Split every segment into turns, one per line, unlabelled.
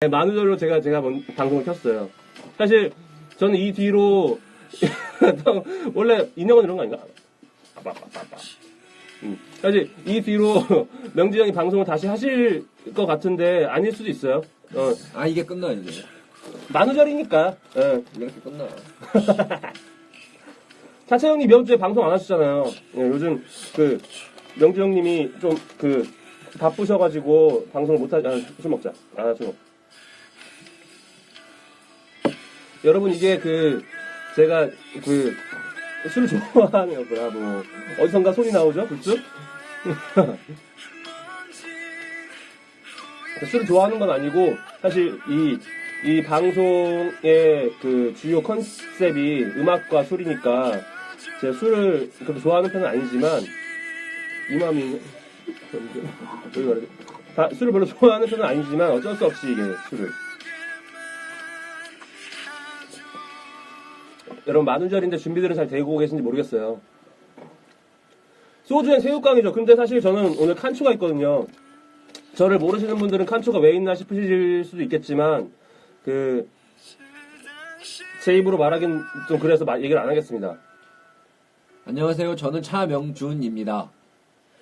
네, 만우절로 제가 제가 먼- 방송을 켰어요. 사실 저는 이 뒤로 원래 인형은 이런 거 아닌가? 빠빠빠빠빠. 음. 사실 이 뒤로 명지 형이 방송을 다시 하실 것 같은데 아닐 수도 있어요. 어,
아 이게 끝나 이제
만우절이니까. 예.
이렇게 끝나.
차차 형님 이번 주에 방송 안 하셨잖아요. 예, 요즘 그 명주 형님이 좀 그 바쁘셔가지고 방송을 못 하. 아, 술 먹자. 아, 술 먹. 여러분 이게 그 제가 그 술을 좋아하는 거야 뭐. 어디선가 소리 나오죠, 그죠? 술을 좋아하는 건 아니고 사실 이 이 방송의 그 주요 컨셉이 음악과 술이니까 제가 술을 그렇게 좋아하는 편은 아니지만 이맘이 술을 별로 좋아하는 편은 아니지만 어쩔 수 없이 이게 술을 여러분 만우절인데 준비들은 잘 되고 계신지 모르겠어요. 소주엔 새우깡이죠. 근데 사실 저는 오늘 칸초가 있거든요. 저를 모르시는 분들은 칸초가 왜 있나 싶으실 수도 있겠지만 그 제 입으로 말하긴 좀 그래서 마- 얘기를 안 하겠습니다.
안녕하세요. 저는 차명준입니다.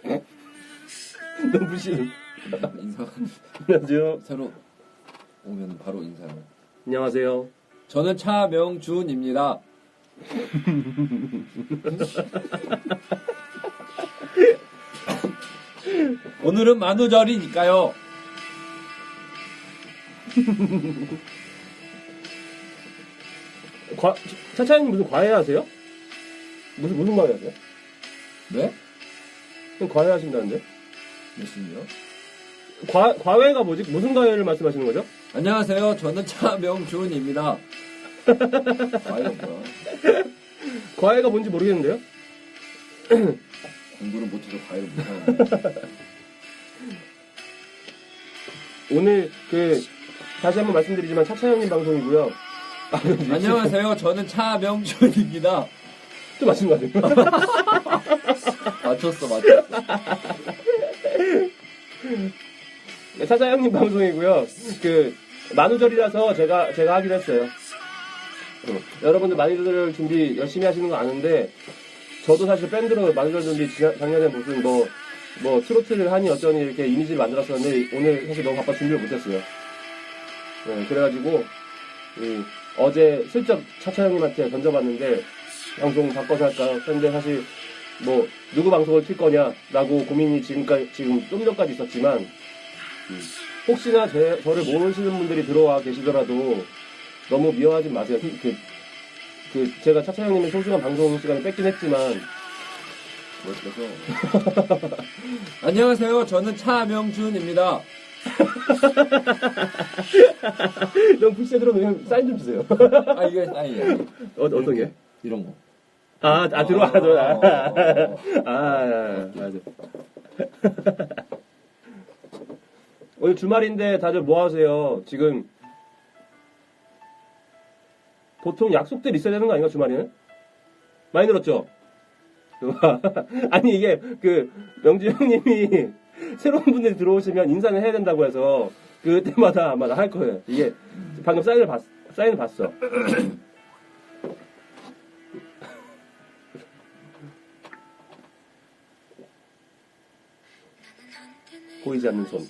너무 싫은.
인사
안녕하세요.
새로 오면 바로 인사를.
안녕하세요.
저는 차명준입니다. 오늘은 만우절이니까요.
과, 차차님 무슨 과외 하세요? 무슨, 무슨 과외 하세요?
네?
그럼 과외 하신다는데?
무슨요?
과, 과외가 뭐지? 무슨 과외를 말씀하시는 거죠?
안녕하세요. 저는 차명준입니다. 과연 뭐야?
과외가 뭔지 모르겠는데요?
공부를 못해서 과외를 못하는데.
오늘 그, 다시 한번 말씀드리지만 차차 형님 방송이고요. 아,
안녕하세요. 저는 차명준입니다.
또 맞춘 거 같아요.
맞췄어, 맞췄어.
네, 차차 형님 방송이고요. 그, 만우절이라서 제가, 제가 하기로 했어요. 어, 여러분들 만우절 준비 열심히 하시는 거 아는데, 저도 사실 밴드로 만우절 준비 지난- 작년에 무슨 뭐, 뭐 트로트를 하니 어쩌니 이렇게 이미지를 만들었었는데, 오늘 사실 너무 바빠 준비를 못했어요. 네, 그래가지고, 이, 어제 슬쩍 차차 형님한테 던져봤는데, 방송 바꿔서 할까? 했는데 사실, 뭐, 누구 방송을 킬 거냐라고 고민이 지금까지, 지금 좀 전까지 있었지만, 음, 혹시나 제, 저를 모르시는 분들이 들어와 계시더라도 너무 미워하지 마세요. 그, 그, 그 제가 차차 형님의 소중한 방송 시간을 뺏긴 했지만,
뭘 뺏어? 안녕하세요. 저는 차명준입니다.
너무 불세들어 그냥 사인 좀 주세요.
아, 이게 사인이야.
어, 어떤 게?
이런 거.
아, 아, 들어와, 들어와.
어, 어,
아, 아, 맞아. 오늘 주말인데 다들 뭐 하세요? 지금 보통 약속들 있어야 되는 거 아닌가 주말에는? 많이 늘었죠? 아니 이게 그 명주 형님이 새로운 분들이 들어오시면 인사는 해야 된다고 해서 그때마다 아마 할 거예요. 이게 방금 사인을 봤 사인을 봤어. 보이지 않는 손.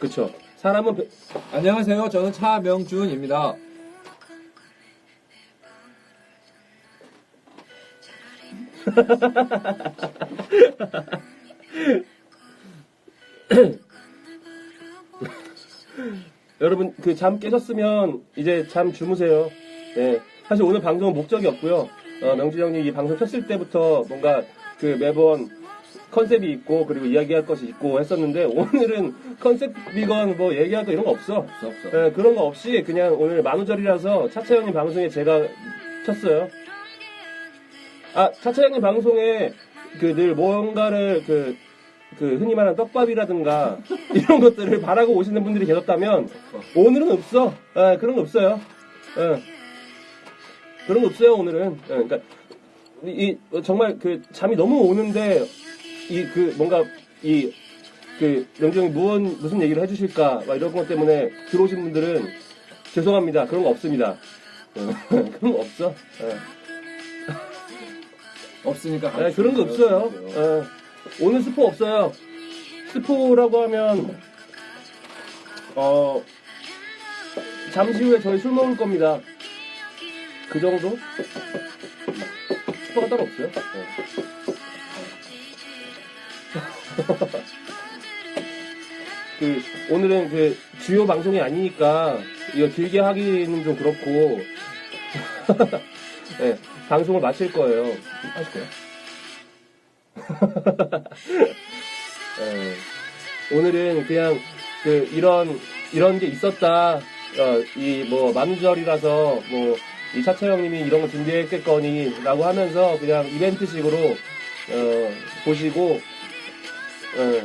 그쵸. 사람은 배-
안녕하세요. 저는 차명준입니다.
여러분 그 잠 깨셨으면 이제 잠 주무세요. 예. 사실 오늘 방송은 목적이 없고요. 어, 명진 형님 이 방송 켰을 때부터 뭔가 그 매번 컨셉이 있고 그리고 이야기할 것이 있고 했었는데 오늘은 컨셉이건 뭐 얘기할 거 이런 거 없어.
없어, 없어.
예, 그런 거 없이 그냥 오늘 만우절이라서 차차 형님 방송에 제가 켰어요. 아 차차 형님 방송에 그 늘 뭔가를 그, 그 흔히 말하는 떡밥이라든가 이런 것들을 바라고 오시는 분들이 계셨다면 오늘은 없어. 예, 그런 거 없어요. 예. 그런 거 없어요 오늘은. 예, 그러니까 이, 이 정말 그 잠이 너무 오는데 이 그 뭔가 이 그 명정이 무슨 무슨 얘기를 해주실까 막 이런 것 때문에 들어오신 분들은 죄송합니다. 그런 거 없습니다. 어, 그런 거 없어. 어.
없으니까.
네, 그런 거 없어요. 어. 오늘 스포 없어요. 스포라고 하면 어 잠시 후에 저희 술 먹을 겁니다. 그 정도? 스포가 따로 없어요. 네. 그 오늘은 그 주요 방송이 아니니까 이거 길게 하기는 좀 그렇고 네, 방송을 마칠 거예요. 하실 거예요? 예, 오늘은 그냥 그 이런 이런 게 있었다. 이뭐 만우절이라서 뭐 이 차차 형님이 이런 거 준비했겠거니라고 하면서 그냥 이벤트식으로 어, 보시고 예.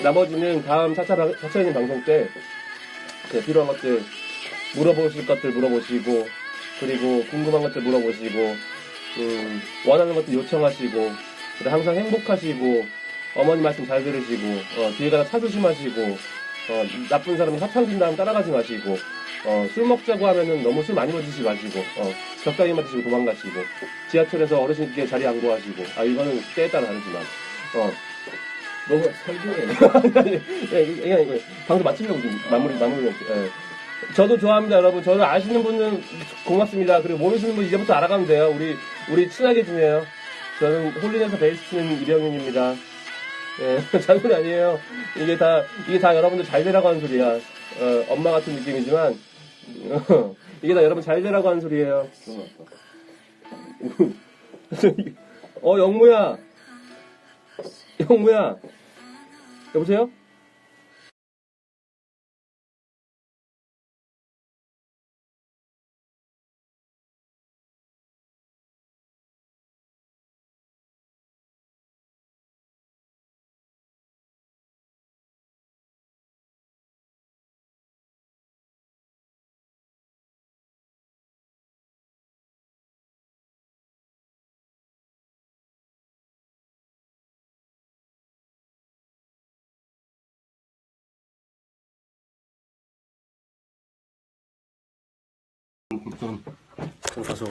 나머지는 다음 차차 방- 차차 형님 방송 때그 필요한 것들 물어보실 것들 물어보시고 그리고 궁금한 것들 물어보시고 음, 원하는 것들 요청하시고 항상 행복하시고 어머니 말씀 잘 들으시고 어, 뒤에 가다 차 조심하시고 어, 나쁜 사람이 사탕 준 다음 따라가지 마시고 어, 술 먹자고 하면은 너무 술 많이 마시지 마시고 어, 적당히만 드시고 도망가시고 지하철에서 어르신께 자리 안 구하시고 아 이거는 때에 따라 다르지만 어,
너무 설교해.
예, 방송 마치려고 마무리 마무리 예. 저도 좋아합니다, 여러분. 저는 아시는 분은 고맙습니다. 그리고 모르시는 분 이제부터 알아가면 돼요. 우리 우리 친하게 지내요. 저는 홀린에서 베이스는 이병윤입니다. 예, 장난 아니에요. 이게 다 이게 다 여러분들 잘 되라고 하는 소리야. 어, 엄마 같은 느낌이지만 어, 이게 다 여러분 잘 되라고 하는 소리예요. 어, 영무야. 영무야. 여보세요? 좀, 좀 가서.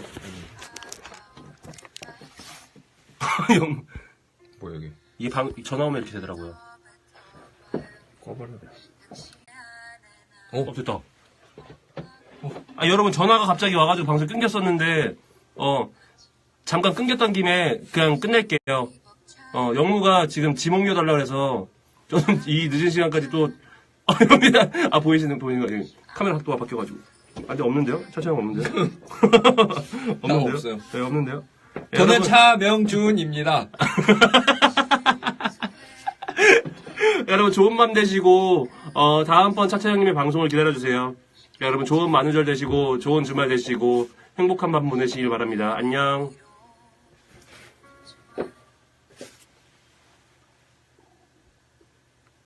영,
뭐 여기.
이게 방, 전화 오면 이렇게 되더라고요.
꺼버려.
어, 됐다. 어, 아, 여러분, 전화가 갑자기 와가지고 방송 끊겼었는데, 어, 잠깐 끊겼던 김에 그냥 끝낼게요. 어, 영무가 지금 지목료 달라고 해서, 저는 이 늦은 시간까지 또, 아, 여기다, 아, 보이시는, 보이는 거, 여기 카메라 각도가 바뀌어가지고. 아, 근데 없는데요? 차차형 없는데요? 없는데요?
없어요.
네, 없는데요? 예,
저는
여러분,
차명준입니다.
여러분 좋은 밤 되시고 어, 다음번 차차 형님의 방송을 기다려주세요. 여러분 좋은 만우절 되시고 좋은 주말 되시고 행복한 밤 보내시길 바랍니다. 안녕.